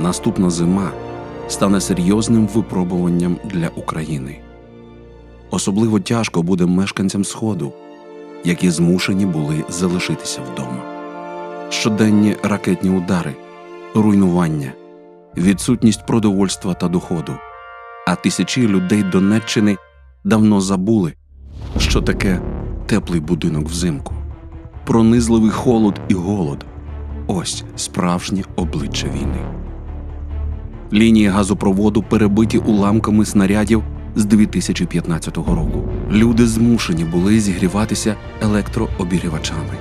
наступна зима стане серйозним випробуванням для України. Особливо тяжко буде мешканцям Сходу, які змушені були залишитися вдома. Щоденні ракетні удари, руйнування, відсутність продовольства та доходу, а тисячі людей Донеччини давно забули, що таке теплий будинок взимку, пронизливий холод і голод ось справжнє обличчя війни. Лінії газопроводу перебиті уламками снарядів з 2015 року. Люди змушені були зігріватися електрообігрівачами.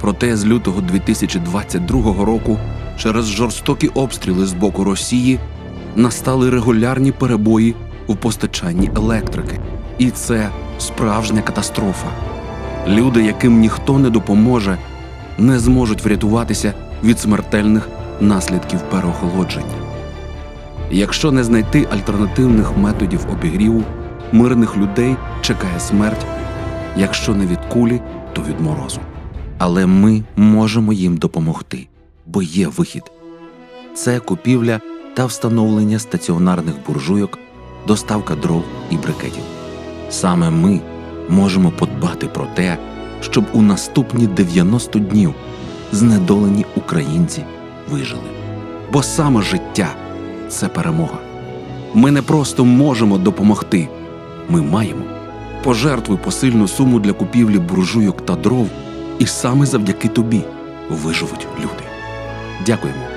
Проте з лютого 2022 року через жорстокі обстріли з боку Росії настали регулярні перебої у постачанні електрики. І це справжня катастрофа. Люди, яким ніхто не допоможе, не зможуть врятуватися від смертельних наслідків переохолодження. Якщо не знайти альтернативних методів обігріву, мирних людей чекає смерть, якщо не від кулі, то від морозу. Але ми можемо їм допомогти, бо є вихід. Це купівля та встановлення стаціонарних буржуйок, доставка дров і брикетів. Саме ми можемо подбати про те, щоб у наступні 90 днів знедолені українці вижили. Бо саме життя це перемога. Ми не просто можемо допомогти, ми маємо. Пожертвуй посильну суму для купівлі буржуйок та дров, і саме завдяки тобі виживуть люди. Дякуємо.